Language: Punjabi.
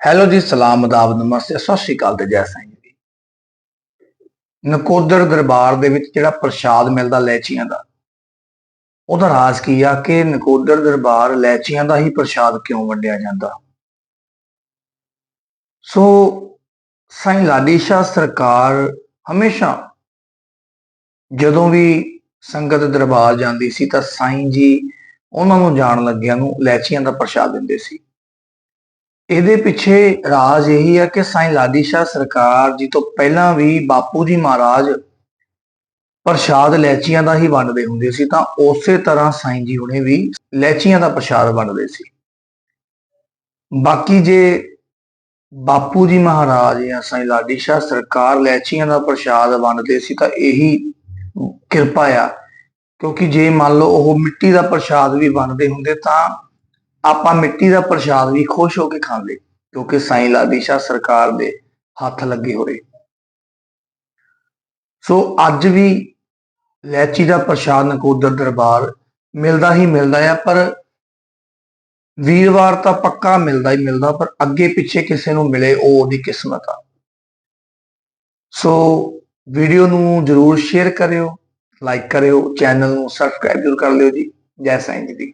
ਹੈਲੋ ਜੀ, ਸਲਾਮ ਅਦਾਬ, ਨਮਸਤੇ, ਸਤਿ ਸ਼੍ਰੀ ਅਕਾਲ ਤੇ ਜੈ ਸਾਈਂ ਜੀ। ਨਕੋਦਰ ਦਰਬਾਰ ਦੇ ਵਿੱਚ ਜਿਹੜਾ ਪ੍ਰਸ਼ਾਦ ਮਿਲਦਾ ਲੈਚੀਆਂ ਦਾ, ਉਹਦਾ ਰਾਜ਼ ਕੀ ਆ ਕਿ ਨਕੋਦਰ ਦਰਬਾਰ ਲੈਚੀਆਂ ਦਾ ਹੀ ਪ੍ਰਸ਼ਾਦ ਕਿਉਂ ਵੰਡਿਆ ਜਾਂਦਾ? ਸੋ ਸਾਈਂ ਲਾਡੀ ਸ਼ਾਹ ਸਰਕਾਰ ਹਮੇਸ਼ਾ ਜਦੋਂ ਵੀ ਸੰਗਤ ਦਰਬਾਰ ਜਾਂਦੀ ਸੀ ਤਾਂ ਸਾਈਂ ਜੀ ਉਹਨਾਂ ਨੂੰ ਜਾਣ ਲੱਗਿਆਂ ਨੂੰ ਲੈਚੀਆਂ ਦਾ ਪ੍ਰਸ਼ਾਦ ਦਿੰਦੇ ਸੀ। ਇਹਦੇ ਪਿੱਛੇ ਰਾਜ ਇਹੀ ਹੈ ਕਿ ਸਾਈਂ ਲਾਡੀ ਸ਼ਾਹ ਸਰਕਾਰ ਜੀ ਤੋਂ ਪਹਿਲਾਂ ਵੀ ਬਾਪੂ ਜੀ ਮਹਾਰਾਜ ਪ੍ਰਸ਼ਾਦ ਲੈਚੀਆਂ ਦਾ ਹੀ ਵੰਡਦੇ ਹੁੰਦੇ ਸੀ, ਤਾਂ ਉਸੇ ਤਰ੍ਹਾਂ ਸਾਈਂ ਜੀ ਹੁਣੇ ਵੀ ਲੈਚੀਆਂ ਦਾ ਪ੍ਰਸ਼ਾਦ ਵੰਡਦੇ ਸੀ। ਬਾਕੀ ਜੇ ਬਾਪੂ ਜੀ ਮਹਾਰਾਜ ਜਾਂ ਸਾਈਂ ਲਾਡੀ ਸ਼ਾਹ ਸਰਕਾਰ ਲੈਚੀਆਂ ਦਾ ਪ੍ਰਸ਼ਾਦ ਵੰਡਦੇ ਸੀ, ਤਾਂ ਇਹੀ ਕਿਰਪਾ ਆ। ਕਿਉਂਕਿ ਜੇ ਮੰਨ ਲਓ ਉਹ ਮਿੱਟੀ ਦਾ ਪ੍ਰਸ਼ਾਦ ਵੀ ਵੰਡਦੇ ਹੁੰਦੇ, ਤਾਂ ਆਪਾਂ ਮਿੱਟੀ ਦਾ ਪ੍ਰਸ਼ਾਦ ਵੀ ਖੁਸ਼ ਹੋ ਕੇ ਖਾਂਦੇ, ਕਿਉਂਕਿ ਸਾਈਂ ਲਾਡੀ ਸਰਕਾਰ ਦੇ ਹੱਥ ਲੱਗੇ ਹੋਏ। ਸੋ ਅੱਜ ਵੀ ਲੈਚੀ ਦਾ ਪ੍ਰਸ਼ਾਦ ਨਕੋਦਰ ਦਰਬਾਰ ਮਿਲਦਾ ਹੀ ਮਿਲਦਾ ਆ, ਪਰ ਵੀਰਵਾਰ ਤਾਂ ਪੱਕਾ ਮਿਲਦਾ ਹੀ ਮਿਲਦਾ, ਪਰ ਅੱਗੇ ਪਿੱਛੇ ਕਿਸੇ ਨੂੰ ਮਿਲੇ ਉਹ ਉਹਦੀ ਕਿਸਮਤ ਆ। ਸੋ ਵੀਡੀਓ ਨੂੰ ਜਰੂਰ ਸ਼ੇਅਰ ਕਰਿਓ, ਲਾਈਕ ਕਰਿਓ, ਚੈਨਲ ਨੂੰ ਸਬਸਕ੍ਰਾਈਬ ਜ਼ਰੂਰ ਕਰ ਲਿਓ ਜੀ। ਜੈ ਸਾਈਂ ਜੀ